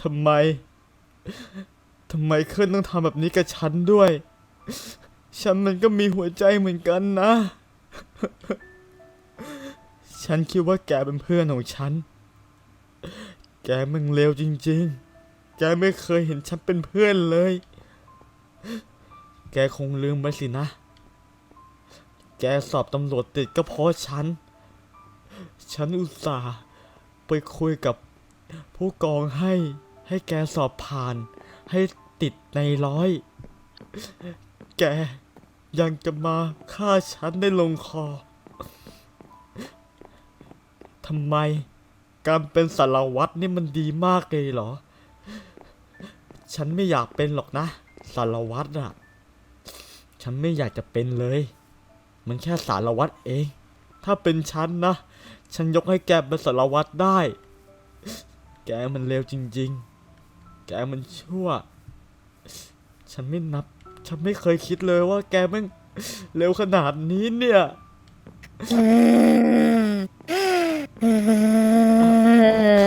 ทำไม ทำไมเคลื่อนต้องทำแบบนี้กับฉันด้วย ฉันมันก็มีหัวใจเหมือนกันนะ ฉันคิดว่าแกเป็นเพื่อนของฉัน แกมึงเลวจริง ๆ แกไม่เคยเห็นฉันเป็นเพื่อนเลย แกคงลืมไปสินะ แกสอบตำรวจติดก็เพราะฉัน ฉันอุตส่าห์ไปคุยกับผู้กองให้ให้แกสอบผ่าน ให้ติดในร้อย แกยังจะมาฆ่าฉันได้ลงคอทำไมการเป็นสารวัตรนี่มันดีมากเลยเหรอ ฉันไม่อยากเป็นหรอกนะ สารวัตรอะฉันไม่อยากจะเป็นเลย มันแค่สารวัตรเอง ถ้าเป็นฉันนะ ฉันยกให้แกเป็นสารวัตรได้ แกมันเลวจริง ๆ แกมันชั่ว ฉันไม่นับ ฉันไม่เคยคิดเลยว่าแกม่งเร็วขนาดนี้เนี่ย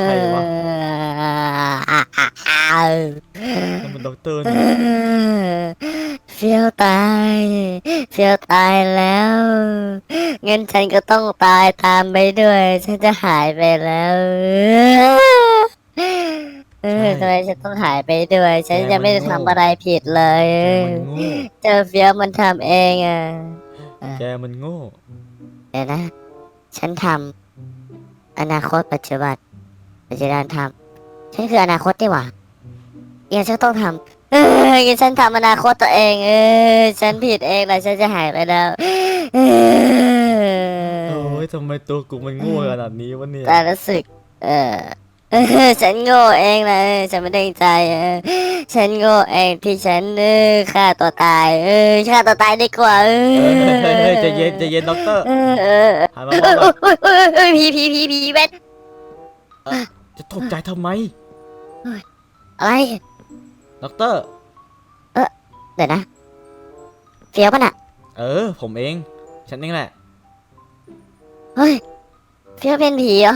ใครวะนั่นมันด็อกเตอร์นี่เฟียวตาย เฟียวตายแล้ว งั้นฉันก็ต้องตายตามไปด้วย ฉันจะหายไปแล้ว เออทำไมฉันต้องหายไปด้วย ฉันจะไม่ได้ทำอะไรผิดเลยแกมันโง่เจอเฟียวมันทำเองอะแกมันโง่เดี๋ยวนะ ฉันทำอนาคตปัจจุบันปัจจุบันทำฉันคืออนาคตดีหว่ายังฉันต้องทำเออยังฉันทำอนาคตตัวเอง เออ ฉันผิดเองแล้วฉันจะหายไปแล้ว เออโอ้ ยทำไมตัวกูมันโง่ขนาดนี้วะเนี่ยแต่รู้สึก เออเออฉันโง่เองนะเออฉันไม่ได้ตั้งใจเออฉันโง่เองที่ฉันเออฆ่าตัวตาย เออฆ่าตัวตายดีกว่าเออเฮ้ยเฮ้ยเฮ้ยใจเย็นใจเย็นด็อกเตอร์เออเออหันมาบอกว่าเอ้ยเอ้ยเอ้ยผีผีผีผีเว้นจะตกใจทำไมอะไรด็อกเตอร์ เดี๋ยวนะเฟี้ยวป่ะน่ะ เออ ผมเอง ฉันเองแหละ เฮ้ยเฟี้ยวเป็นผีเหรอ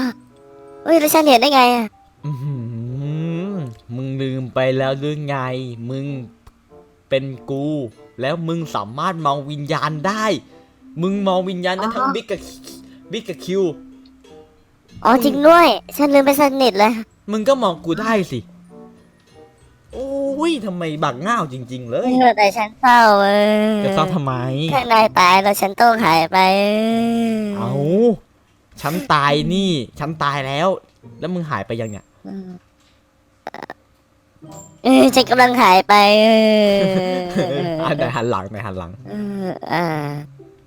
เฮ้ยแล้วฉันเห็นได้ไงอะอื้อหือมึงลืมไปแล้วหรือไง มึงเป็นกู แล้วมึงสามารถมองวิญญาณได้ มึงมองวิญญาณได้ทั้งบิ๊กกับบิ๊กกับคิว อ๋อจริงด้วย ฉันลืมไปสนิทเลย มึงก็มองกูได้สิโอ้ยทำไมบักง่าวจริง ๆ เลยเออแต่ฉันเศร้าเออจะเศร้าทำไมถ้านายตายแล้วฉันต้องหายไปเอาฉันตายนี่ ฉันตายแล้ว แล้วมึงหายไปยังเนี่ยเออเออฉันกำลังหายไปเอออะไหนหันหลังไหนหันหลังเอออ่า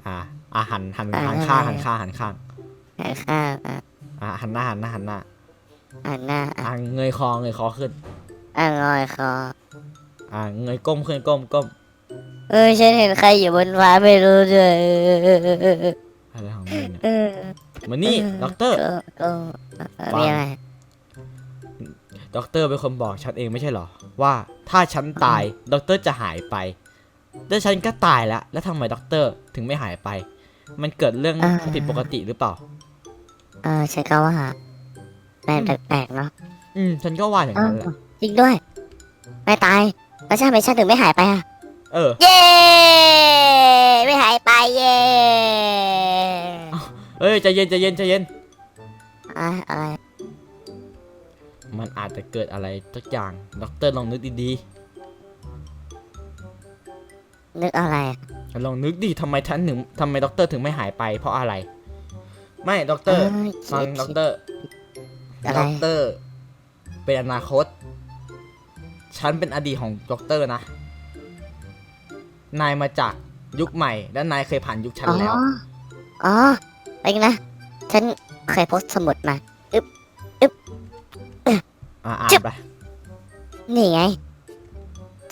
อ่าอะหันหันอ่าหันข้างหันข้างหันข้างหายข้าวอะอะหันหน้าหันหน้าหันหน้าอ่าหน้าอะอะเงยคอเงยคอขึ้นอ่างอยคอ อะเงยก้มขึ้นก้มก้มเออฉันเห็นใครอยู่บนฟ้าไม่รู้ด้วยเอออะไรของมึงเนี่ยเออมานี่ด็อกเตอร์ ก็ก็เอ่อฟังมีอะไรด็อกเตอร์เป็นคนบอกฉันเองไม่ใช่เหรอ ว่าถ้าฉันตายด็อกเตอร์จะหายไป แต่ฉันก็ตายแล้ว แล้วทำไมด็อกเตอร์ถึงไม่หายไป มันเกิดเรื่องผิดปกติหรือเปล่า เออฉันก็ว่าแปลกแปลกๆเนาะอืมฉันก็ว่าอย่างอ้านั้นแหละวจริงด้วย ไม่ตาย แล้วทำไมฉันถึงไม่หายไปอะ เออ เย้ ไม่หายไปเย้เอ้ยใจเย็นใจเย็นใจเย็นอะอะไรมันอาจจะเกิดอะไรสักอย่างด็อกเตอร์ลองนึกดีนึกอะไรอะๆลองนึกดิทำไมฉันถึงทำไมด็อกเตอร์ถึงไม่หายไป เพราะอะไร ไม่ด็อกเตอร์ฟังคิดด็อกเตอร์ อะไรด็อกเตอร์ เป็นอนาคต ฉันเป็นอดีตของด็อกเตอร์นะ นายมาจากยุคใหม่ และนายเคยผ่านยุคฉันอ๋อแล้วอ๋อไปกันนะ ฉันเคยโพสต์สมุดมา อ่าอ่านจึ๊บไป นี่ไง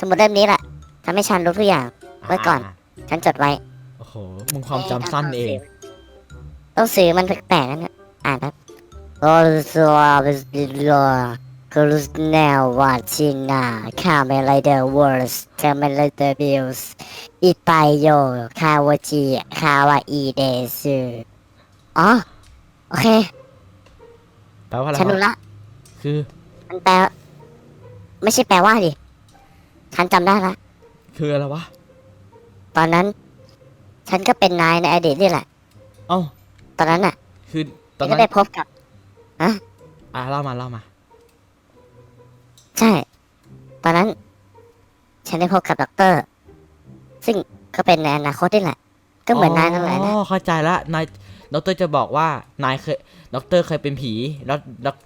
สมุดเล่มนี้แหละทำให้ฉันรู้ทุกอย่าง ไว้ก่อนาฉันจดไว้โอ้โห มึงความจำสั้นเอง ต้องซื้อมันแปลกๆนั่นนะอ่านครับ All the swabs below Close now watching now Kamen Rider Wars Kamen Rider Bills อิปา ยโยคาวาจิคาวาอีเดซึอ๋อ โอเค แปลว่าอะไรฉันรู้วะละ คือ มันแปล ไม่ใช่แปลว่าดิ ฉันจำได้ละ คืออะไรวะ ตอนนั้น ฉันก็เป็นนายในอดีตนี่แหละ เอ้า ตอนนั้นน่ะคือตฉัอนนก็นั้นได้พบกับอะเล่ามาเล่ามาใช่ ตอนนั้น ฉันได้พบกับด็อกเตอร์ ซึ่งก็เป็นในอนาคตนี่แหละ ก็เหมือนนายนั่นแหละนะ อ๋อเข้าใจละนายด็อกเตอร์จะบอกว่านายเคยด็อกเตอร์เคยเป็นผีแล้วด็อก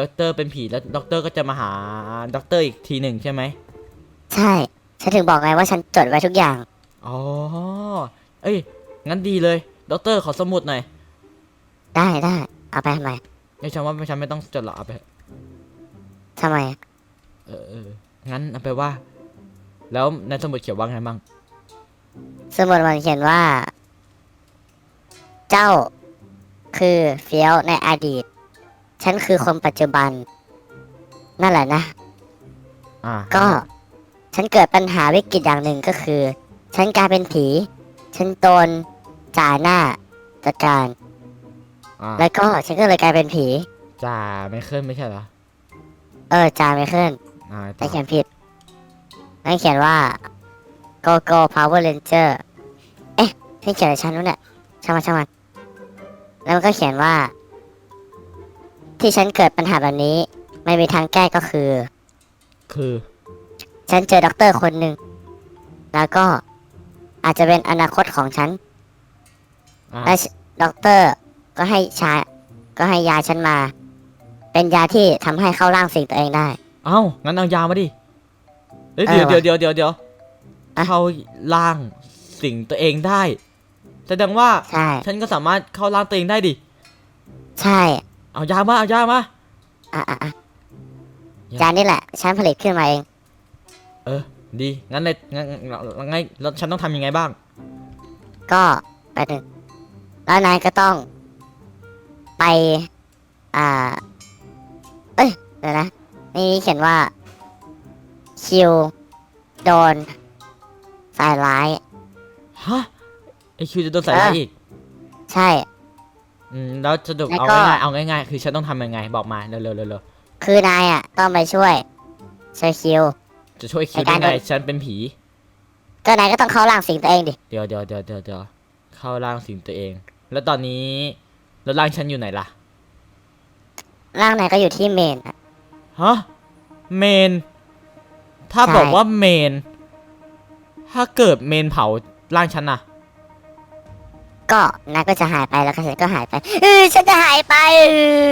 ด็อกเตอร์เป็นผีแล้วด็อกเตอร์ก็จะมาหาด็อกเตอร์อีกทีหนึ่งใช่ไหมใช่ ฉันถึงบอกไงว่าฉันจดไว้ทุกอย่าง อ๋อเอ้ยงั้นดีเลยด็อกเตอร์ขอสมุดหน่อยได้ได้เอาไปทำไมไม่ฉันว่าฉันไม่ต้องจดหรอกเอาไปทำไม เออเออ งั้นเอาไปว่า แล้วในสมุดเขียนว่าไงบ้างสมุดมันเขียนว่า เจ้าคือเฟี้ยวในอดีต ฉันคือคนปัจจุบัน นั่นแหละนะ อ่าก็ฉันเกิดปัญหาวิกฤตอย่างหนึ่งก็คือ ฉันกลายเป็นผี ฉันโดนจ่าหน้าจัดการ อ่าแล้วก็ฉันก็เลยกลายเป็นผี จ่าไม่ขึ้นไม่ใช่เหรอ เออจ่าไม่ขึ้น อ่าแต่ต่อเขียนผิดนั่นเขียนว่า Go Go Power Ranger เอ๊ะที่เขียนอะไรฉันนู้นเนี่ยช่างมันช่างมันแล้วมันก็เขียนว่า ที่ฉันเกิดปัญหาแบบนี้ ไม่มีทางแก้ก็คือ คือฉันเจอด็อกเตอร์คนหนึ่งแล้วก็อาจจะเป็นอนาคตของฉัน อ่าและด็อกเตอร์ก็ให้ชาก็ให้ยาฉันมา เป็นยาที่ทำให้เข้าร่างสิ่งตัวเองได้ เอ้างั้นเอายามาดิเอ้ยเอเดี๋ยวอเดี๋ยวเดี๋ยวเดี๋ยวเดี๋ยวอะเข้าร่างสิ่งตัวเองได้แสดงว่าใช่ฉันก็สามารถเข้าร่างตัวเองได้ดิใช่ เอายามาเอายามาอะอะอะยายานี่แหละฉันผลิตขึ้นมาเอง เออ ดีงั้นในงั้นงั้นงั้นงั้นแล้วฉันต้องทำยังไงบ้าง ก็ไปหนึ่งแล้วนายก็ต้อง ไป อ่า เอ้ยเดี๋ยวนะ นี่เขียนว่า คิว โดนใส่ร้าย ฮะไอคิวจะโดนใส่ร้ายเอออีอีกใช่ อืมแล้วสรุปแล้วเอาก็ ง่ายๆเอาง่ายๆคือฉันต้องทำยังไงบอกมาเร็วๆเร็วเร็วคือนายอะ ต้องไปช่วยช่วยคิวจะช่วยคิวในได้การไงโดน ฉันเป็นผี ก็นายก็ต้องเข้าร่างสิงตัวเองดิ เดี๋ยวเดี๋ยวเดี๋ยวเดี๋ยวเดี๋ยวเข้าร่างสิ่งตัวเอง แล้วตอนนี้แล้วร่างฉันอยู่ไหนล่ะ ร่างนายก็อยู่ที่เมนอะ ฮะเมน ถ้าใช่ บอกว่าเมน ถ้าเกิดเมนเผาร่างฉันน่ะ ก็นายก็จะหายไปแล้วก็ฉันก็หายไปเออฉันจะหายไป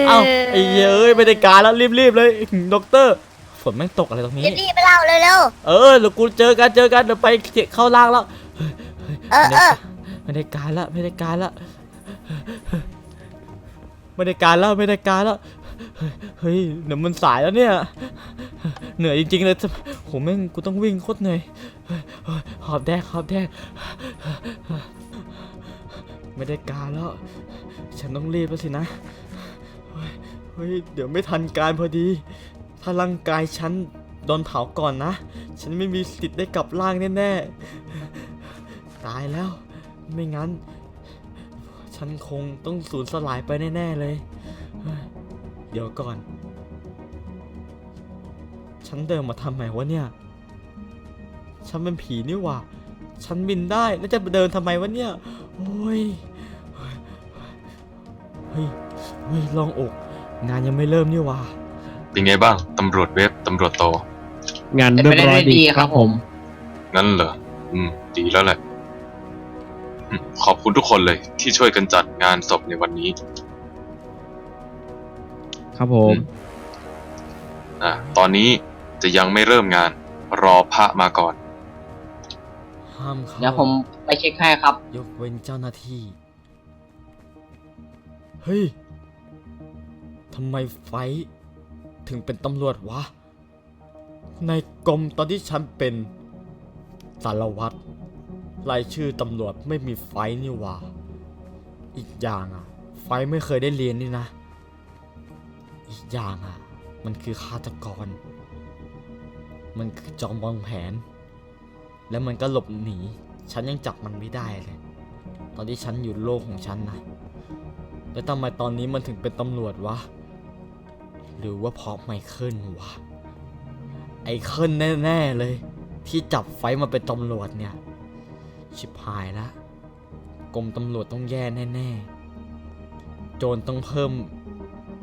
เอ้าไอ้เหี้ยเอ้ยไม่ได้การแล้วรีบๆเลยด็อกเตอร์ฝนแม่งตกอะไรตรงนี้ รีบๆไปเล่าเร็วเออเดี๋ยวกูเจอกันเจอกันเดี๋ยวไปเข้าล่างแล้ว ๆเออเออไม่ได้การละไม่ได้การละ ไม่ได้การแล้วไม่ได้การแล้วเฮ้ยเดี๋ยวมันสายแล้วเนี่ย เหนื่อยจริงๆเลยโหแม่งกูต้องวิ่งโคตรเหนื่อยหอบแดกหอบแดกไม่ได้การแล้ว ฉันต้องรีบแล้วสินะเฮ้ยเฮ้ยเดี๋ยวไม่ทันการพอดี ถ้าร่างกายฉันโดนเผาก่อนนะ ฉันไม่มีสิทธิ์ได้กลับร่างแน่ๆ ตายแล้ว ไม่งั้น ฉันคงต้องสูญสลายไปแน่ ๆ เลยเฮ้ยเดี๋ยวก่อน ฉันเดินมาทำไมวะเนี่ย ฉันเป็นผีนี่หว่า ฉันบินได้แล้วจะเดินทำไมวะเนี่ย โอ้ย เฮ้ย เฮ้ยเฮ้ยลองอก งานยังไม่เริ่มนี่หว่าเป็นไงบ้าง ตำรวจเว็บ ตำรวจโต งานเรียบร้อยดีครับผม งั้นเหรอ อืม ดีแล้วแหละอืม ขอบคุณทุกคนเลยที่ช่วยกันจัดงานศพในวันนี้ ครับผมอะตอนนี้จะยังไม่เริ่มงาน รอพระมาก่อน ห้ามเข้าเดี๋ยวผมไปเช็คให้ครับ ยกเว้นเจ้าหน้าที่ เฮ้ยทำไมไฟท์ถึงเป็นตำรวจวะ ในกรมตอนที่ฉันเป็นสารวัตร รายชื่อตำรวจไม่มีไฟนี่ว่า อีกอย่างอะ ไฟไม่เคยได้เรียนนี่นะ อีกอย่างอะ มันคือฆาตกร มันคือจอมวางแผน แล้วมันก็หลบหนี ฉันยังจับมันไม่ได้เลย ตอนที่ฉันอยู่โลกของฉันนะแล้วทำไมตอนนี้มันถึงเป็นตำรวจวะ หรือว่าเพราะไมเคิลวะ ไอเคิลแน่ ๆ เลย ที่จับไฟมาเป็นตำรวจเนี่ย ชิบหายละกรมตำรวจต้องแย่แน่ๆ โจรต้องเพิ่ม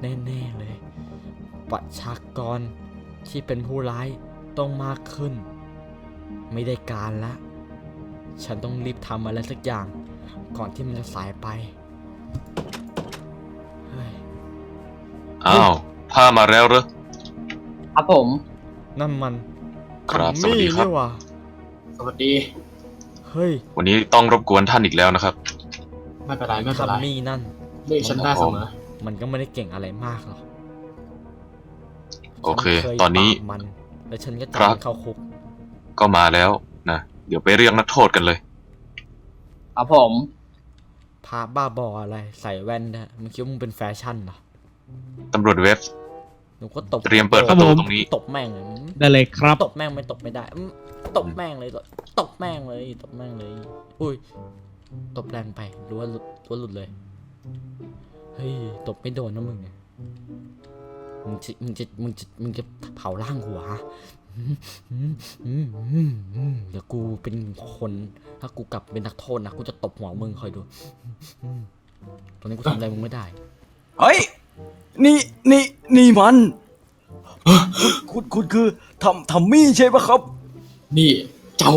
แน่ๆเลย ประชากรที่เป็นผู้ร้ายต้องมากขึ้น ไม่ได้การละ ฉันต้องรีบทำอะไรสักอย่าง ก่อนที่มันจะสายไปเฮ้ยอ้าวผ้ามาแล้วเหรอ ครับผม นั่นมันครับทอมมี่สวัสดีครับ นี่หว่า สวัสดี เฮ้ยวันนี้ต้องรบกวนท่านอีกแล้วนะครับ ไม่เป็นไรไม่ทเป็นอมไรมี่นั่น เรียกฉันได้เสมอมันก็ไม่ได้เก่งอะไรมากหรอกโอเค ฉัยตอนนี้ ปราบมันแล้วฉันก็จัครับบมันเข้าคุก ก็มาแล้วนะเดี๋ยวไปเรียกนักโทษกันเลย ครับผม พาบ้าบออะไรใส่แว่นด้วยมึงคิดว่ามึงเป็นแฟชั่นเหรอตำรวจเว็บหนูก็ตบเตรียมเปิดประตูครับผมตรงนี้ ตบแม่งเลยได้เลยครับ ตบแม่งไม่ตบไม่ได้อืม ตบแม่งเลยตบแม่งเลยตบแม่งเลยอุ้ยตบแรงไปรู้ว่าหลุดรู้ว่าหลุดเลยเฮ้ยตบไม่โดนนะมึงเนี่ยมึงจะมึงจะมึงจะมึงจะเผาร่างหัวฮะเดี๋ยวกูเป็นคน ถ้ากูกลับเป็นนักโทษนะกูจะตบหัวมึงคอยดู ตอนนี้กูทำอะไรมึงไม่ได้ เฮ้ย นี่นี่นี่มัน คุณคุณคือทำทำมี่ใช่ปะครับ นี่เจ้า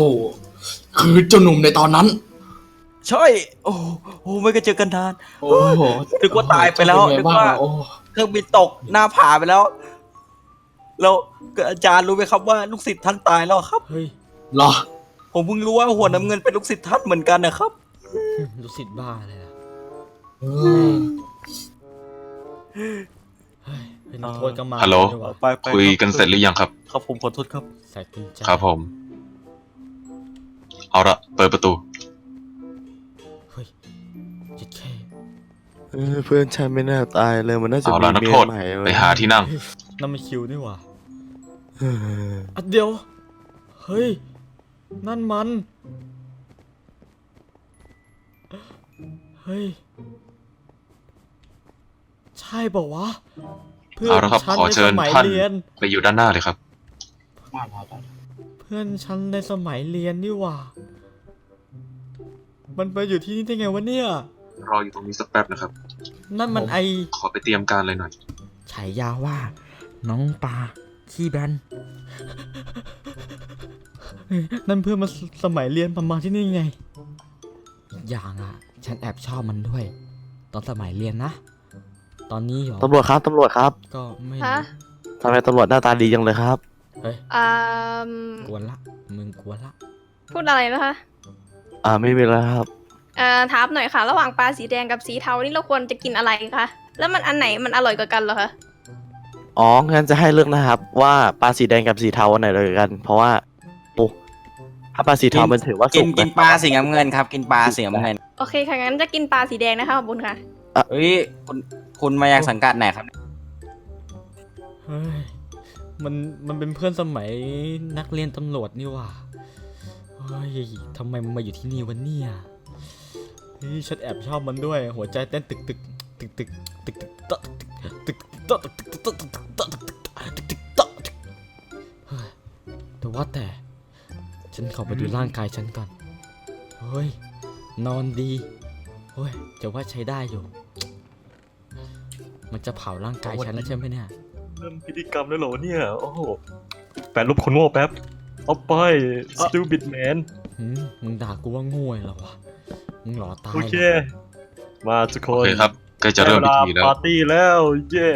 คือเจ้าหนุ่มในตอนนั้น ใช่ โอ้โหไม่ก็เจอกันนานโอ้โหนึกว่าตายไปแล้วเจ้นึกเป็ไงว่าบ้งโอ้เครื่องบินตกหน้าผาไปแล้วแล้วก็อาจารย์รู้ไหมครับว่าลูกศิษย์ท่านตายแล้วครับเฮ้ยเหรอ ผมเพิ่งรู้ว่าหัวน้ำเงินเป็นลูกศิษย์ท่านเหมือนกันนะครับลูกศิษย์บ้าเลยนะเออ เฮ้ย เฮ้ยนักโทษก็มาฮัลโหล ด้วยว่ะไปไปคุยกันเสร็จหรือยังครับ ครับผมขอโทษครับ ใส่กุญแจครับผม เอาละเปิดประตู เฮ้ยจิตแค่เออเพื่อนฉันไม่น่าตายเลยมันน่าจะเอามีละนักเมีโทยษใหม่ไปหาที่นั่ง นั่นมันคิวนี่หว่าเอออะเดี๋ยว เฮ้ย นั่นมัน เฮ้ย ใช่เปล่าวะ เพื่อเอานละครับฉันขอในเชิสญมัยท่าน เรียน ไปอยู่ด้านหน้าเลยครับได้ได้ได้เพื่อนฉันในสมัยเรียนนี่หว่า มันไปอยู่ที่นี่ได้ไงวะเนี่ย รออยู่ตรงนี้สักแป๊บนะครับ นั่นมันไอขอไปเตรียมการเลยหน่อย ฉายาว่า น้องปลาขี้แบนเฮ้ยนั่นเพื่อนมาสสมัยเรียนประมาณที่นี่ไง อีกอย่างอะ ฉันแอบชอบมันด้วย ตอนสมัยเรียนนะ ตอนนี้เหรอตำรวจครับตำรวจครับก็ไม่ฮะรู้ทำไมตำรวจหน้าตาดีจังเลยครับเฮ้ยอ่ามกวนละมึงกวนละพูดอะไรนะคะอ่าไม่มีแล้วครับ อ่าถามหน่อยค่ะ ระหว่างปลาสีแดงกับสีเทานี่เราควรจะกินอะไรคะ แล้วมันอันไหนมันอร่อยกว่ากันเหรอคะ อ๋องั้นจะให้เลือกนะครับ ว่าปลาสีแดงกับสีเทาอันไหนเลยกัน เพราะว่าโอ้ถ้าปลาสีเทามันถือว่ากิสุนกกินนะปลาสีน้ำเงินครับ กินปลาสีน้ำเงิน โอเคค่ะงั้นจะกินปลาสีแดงนะคะขอบคุณค่ะ เฮ้ยคุณคุณมาจากสังกัดไหนครับ เฮ้ยมันมันเป็นเพื่อนสมัยนักเรียนตำรวจนี่หว่าเฮ้ยทำไมมันมาอยู่ที่นี่วะเนี่ยเฮ้ยฉันแอบชอบมันด้วย หัวใจเต้นตึกตึกตึกตึกตึกตึกตะตึกตึกตะตึกตึกตะตึกตึกตะตึกตึกตึกตึกตะตึกเฮ้ยแต่ว่าแต่ ฉันขอไปดูร่างกายฉันก่อน เฮ้ย นอนดี เฮ้ยจะว่าใช้ได้อยู่ มันจะเผาร่างกายฉันแล้วใช่ไหมเนี่ยเริ่มพิธีกรรมแล้วเหรอเนี่ย โอ้โหแปดลบคนโง่แป๊บเอาไป stupid man หืมมึงด่ากูว่าโง่เหรอวะ มึงหลอตายโอเคหรอมาทุกคโอนเคครับใกล้จะเริ่มพิธีได้แล้ววาปาร์ตี้แล้ว เย้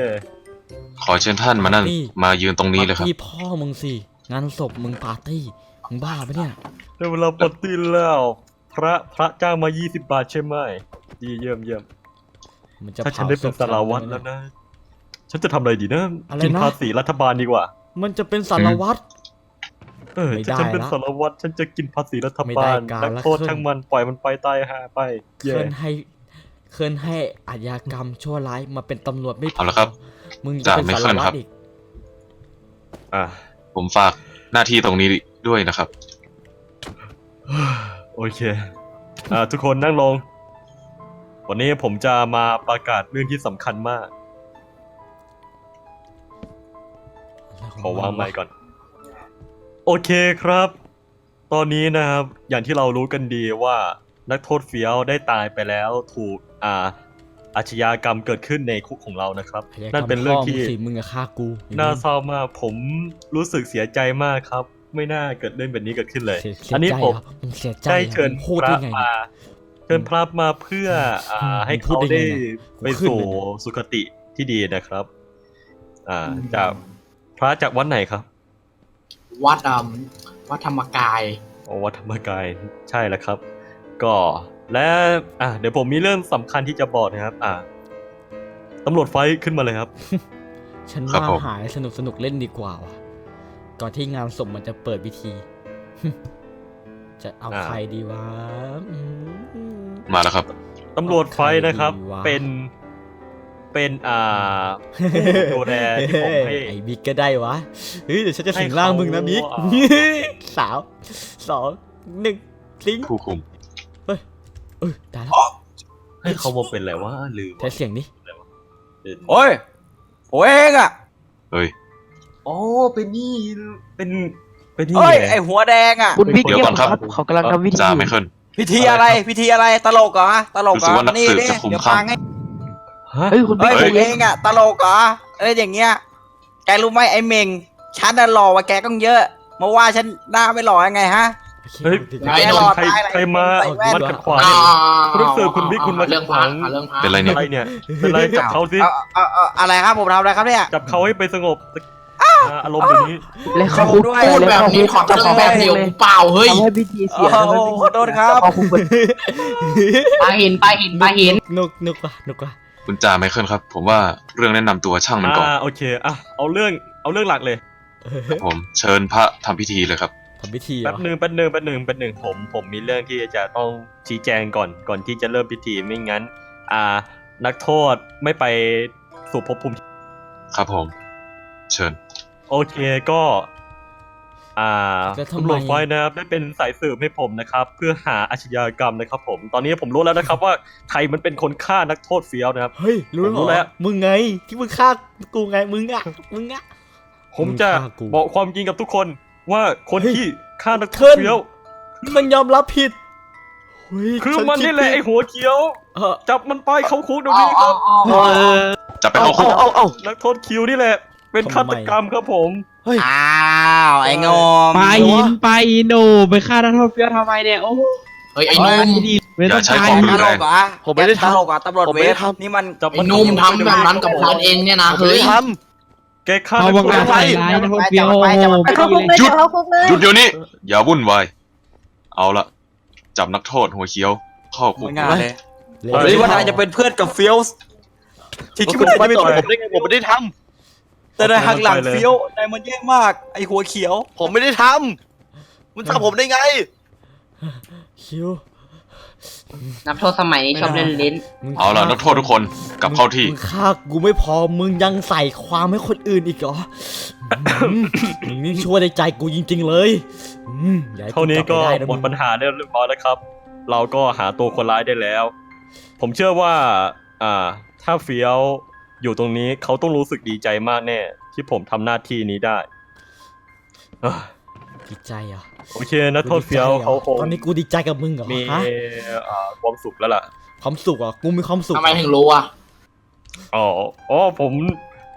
ขอเชิญท่านมานั่งมายืนตรงนี้เลยครับปาร์ตี้พ่อมึงสิ งานศพมึงปาร์ตี้ มึงบ้าปะเนี่ย ได้เวลาปาร์ตี้แล้ว พระพระจ้างมา 20 บาทใช่ไหม ดีเยี่ยมเยี่ยม มันจะถ้าเผาฉันได้เป็นศพสารวัตรฉันแล้วนะ ฉันจะทำอะไรดีนะอะไรกินนะภาษีรัฐบาลดีกว่า มันจะเป็นสารวัตร เออไม่ถ้าได้ฉันเป็นละสารวัตรฉันจะกินภาษีรัฐไม่บาได้ลการนักละโทษเครื่องช่างมันปล่อยมันไปตายหาไปเคเย้ลื่อนให้เคลื่อนให้อาชญากรรมชั่วร้ายมาเป็นตำรวจไม่พเอาละครับมึงจะจ่าเป็นไม่สารเคลื่อนวัครัตบรอีกอะผมฝากหน้าที่ตรงนี้ด้วยนะครับ โอเค อ่า ทุกคนนั่งลง วันนี้ผมจะมาประกาศเรื่องที่สำคัญมาก ขอวางไมค์ก่อน โอเคครับ ตอนนี้นะครับ อย่างที่เรารู้กันดีว่านักโทษเฟี้ยวได้ตายไปแล้วถูกอ่าอาชญากรรมเกิดขึ้นในคุกของเรานะครับ นั่นเป็นเรื่องที่สิมึงอะฆ่ากูอย่งน่าเศร้ามากผมรู้สึกเสียใจมมากครับ ไม่น่าเกิดเรื่องแบบนี้เกิดขึ้นเลยเสียเสียอันนี้ใจผมเหรอมึงเสียใจได้หรอเชิญมึงพูพดได้ระไงมา เชิญพระมาเพื่ออ่าอืมให้พูดเขาได้ได้ไงเนี่ยไปกูขึ้นสู่เลยเนี่ยสุคติที่ดีนะครับ อ่าจากพระจากวัดไหนครับ วัดอ่าวัดธรรมกายโอ้วัดธรรมกายใช่แล้วครับ ก็และอะเดี๋ยวผมมีเรื่องสำคัญที่จะบอกนะครับ อ่าตำรวจไฟท์ขึ้นมาเลยครับ ฉันครับว่าผมหายสนุกสนุกเล่นดีกว่าว่ะ ก่อนที่งานศพมันจะเปิดพิธี จะเอาอ่าใครดีวะอื มมาแล้วครับ ตำรวจไฟท์นะครับใครดีวะเป็น เป็นอ่าผู้ดูแลที่ผมให้ ไอ้บิ๊กก็ได้วะ เฮ้ยเดี๋ยวฉันจะให้สิงร่างมึงนะเขาบิ๊กอ่าสามสองหนึ่งสิงผู้คุมเออตายแล้วให้เขามาเป็นอะไรวะลืมใช้เสียงนี้โอ้ยโอ้ยเองอะเฮ้ย อ๋อเป็นนี่ เป็น เป็นนี่เฮ้ยไงไอหัวแดงอะคุณบิ๊กเดี๋ยวก่อนครับเขากำลังทำวิธีจ่าอยู่ไมเคิล พิธีอะไรพิธีอะไรตลกเหรอตลกเหรรู้สึอกว่านักนี่สืบนี่จะคุมเดี๋ยวข้างฟังให้ฮะเฮ้ยคุณบิ๊เฮ้กยใจเอเย็นงอะตลกเหรออะไรอย่างเงี้ยแกรู้ไหมไอเมงฉันน่ะหล่อกว่าแกก็เยอะมาว่าฉันหน้าไม่หล่อยังไงฮะเฮ้ยถึงไอ้แกนหล่อใครตายอะไรใครมาใส่แว่นมันขัดขวางอ่าคุณรู้สึกคุณบิ๊กคุณมาเรื่องพระของอ่าเรื่องพระเป็นไรเนี่ยอะไรเนี่ยเป็นไรจับเขาสิเอาเอาเอาอะไรครับผมทำอะไรครับเนี่ยจับเขาให้ไปสงบ อ่าอารมณ์อย่างนี้เลยเข้าคุกด้วยพูดแบบนี้ขอจับเรื่อเขางแบบเดียวเลยกูเปล่าเฮ้ย ทำให้พิธีเสียโอ้โหขอโทษครับจัเขาคุกไปปลาหินปลาหินปลาหิน นุกนุกว่ะนุกว่ะคุณจ่าไมเคิลครับ ผมว่าเรื่องแนะนำตัวช่างมันก่อนอ่าโอเคอะเอาเรื่องเอาเรื่องหลักเลยผมเชิญพระทำพิธีเลยครับ ทำพิธีเหรแป๊อบหนึ่งแป๊บหนึ่งแป๊บหนึ่งแป๊บหนึ่งผมผมมีเรื่องที่จะต้องชี้แจงก่อนก่อนที่จะเริ่มพิธีไม่งั้น อ่า นักโทษไม่ไปสู่ภพภูมิ ครับผม เชิญ โอเคก็ อ่าแล้วทำไม ตำรวจไฟนะครับได้เป็นสายสืบให้ผมนะครับ เพื่อหาอาชญากรรมนะครับ ผมตอนนี้ผมรู้แล้วนะครับ ว่าใครมันเป็นคนฆ่านักโทษเฟี้ยวนะครับ เฮ้ยรู้ผมรู้เหรแล้อวมึงไงที่มึงฆ่ากูไงมึงอะมึงอะ ผมจะมึงฆ่ากูบอกความจริงกับทุกคนว่าคนเฮ้ยที่ฆ่านักโทเทิษร์นเฟี้ยว มันยอมรับผิดเฮ้ยคือฉัมันนี่แหละคิดไอหัวเขียว เออ จับมันไปเข้าคุกเดี๋ยวนี้ครับ จะไปเอาเข้าคุเอากเอาเอานักโทษคิวนี่แหละ เป็นฆาตกรรมครับผมอ้าวไอ้งงไปหินไปโนไปฆ่านักโทษเฟี้ยวทำไมเนี่ยโอ้โหเฮ้ยไอ้หนุ่มดีไม่ต้องอย่าใช้ตายความรุตนลแรงกเหรอผมไม่ได้ตทำลกเหรอตำรวจผมเวไม่ได้ททำนี่มันจับไอ้หนุ่มทำแบบนั้นกับพานเองเนี่ยนะผมไม่เฮ้ยได้ทแกฆ่าเขานักบังโทอาษจใส่ร้ายนักโทษเฟี้ยวโอ้โหไปเข้าคุกเลยหยุดไปเข้าคุกเลยหยุดเดี๋ยวนี้อย่าวุ่นวายเอาละจับนักโทษหัวเขียวเข้าคุกไม่ง่ายเลยเร็ผมคิดว่านายจะเป็นเพื่อนกับเฟียวส์ที่คิดว่านายำไม่ไม่ต่ต่ออยยผมได้ไงผมไม่ได้ท แต่นายหักหลังเฟี้ยวนายมันแย่มาก ไอหัวเขียวำผมไม่ได้ทำมันทำผมได้ไง คิวนักโทษสมัยนี้ชอบเล่นลิ้น มึงเอาละฆ่นักโทษทุกคนกลับเข้าที่ มึงฆ่ากูไม่พอมึงยังใส่ความให้คนอื่นอีกเหรออืมมึงนี่ช่วยในใจกูจริง ๆ เลยอืมอย่ให้เท่านี้ก็ลับไปได้ะหมดงปัญหาเรียบร้อยแล้วครับ เราก็หาตัวคนร้ายได้แล้ว ผมเชื่อว่า อ่า ถ้าเฟี้ยว อยู่ตรงนี้เขาต้องรู้สึกดีใจมากแน่ ที่ผมทำหน้าที่นี้ได้เอ้อดีใจเหรอะโอเคนักโทษเฟี้ยวเขาคงตอนนี้กูดีใจกับมึงเหรอมีฮะอ่าความสุขแล้วล่ะ ความสุขเหรอะกูมีความสุขทำไมถึงรู้อะอ๋ออ๋อผม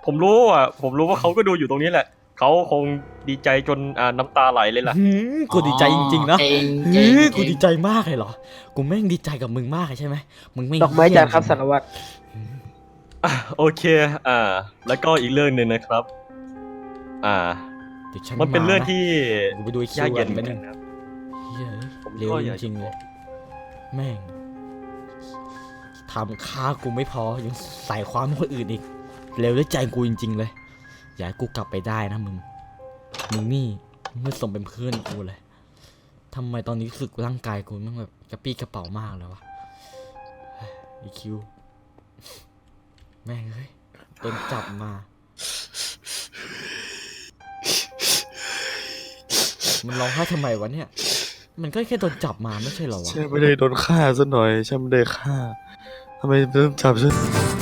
ผมรู้อะ ผมรู้ว่าเขาก็ดูอยู่ตรงนี้แหละ เขาคงดีใจจนอ่าน้ำตาไหลเลยล่ะ หืมกูดีใจจริงๆนะเก่งเฮ้เก่งยกูดีใจมากเลยเหรอ กูแม่งดีใจกับมึงมากเลยใช่ไหมมึงไม่งดอกไม้จันทร์ครับสารวัตรอ่ะโอเค อ่า แล้วก็อีกเรื่องหนึ่งนะครับ อ่าเดี๋ยวฉัมันเป็นเรื่องาะที่กูไปดูไอ้คิยากวเย็กันนเหไปมือนหกันึ่นงนะครับเฮ้ยผมเร็วก็จอยากจะริงๆเลยแม่งทำฆ่ากูไม่พอยังใส่ความให้คนอื่นอีกเร็วด้วยใจกูจริง ๆ เลย อย่าให้กูกลับไปได้นะมึงมึงนี่ไม่สมเป็นเพื่อนกูเลยทำไมตอนนี้รู้สึกร่างกายกูมันแบบกระปี้กระเป๋ามากเลยวะเฮ้ยไอคิว แม่งเฮ้ยโดนจับมา มันร้องไห้ทำไมวะเนี่ย มันก็แค่โดนจับมาไม่ใช่เหรอวะ ฉันไม่ได้โดนฆ่าซะหน่อย ฉันไม่ได้ฆ่าททำไมเริ่มจับฉัน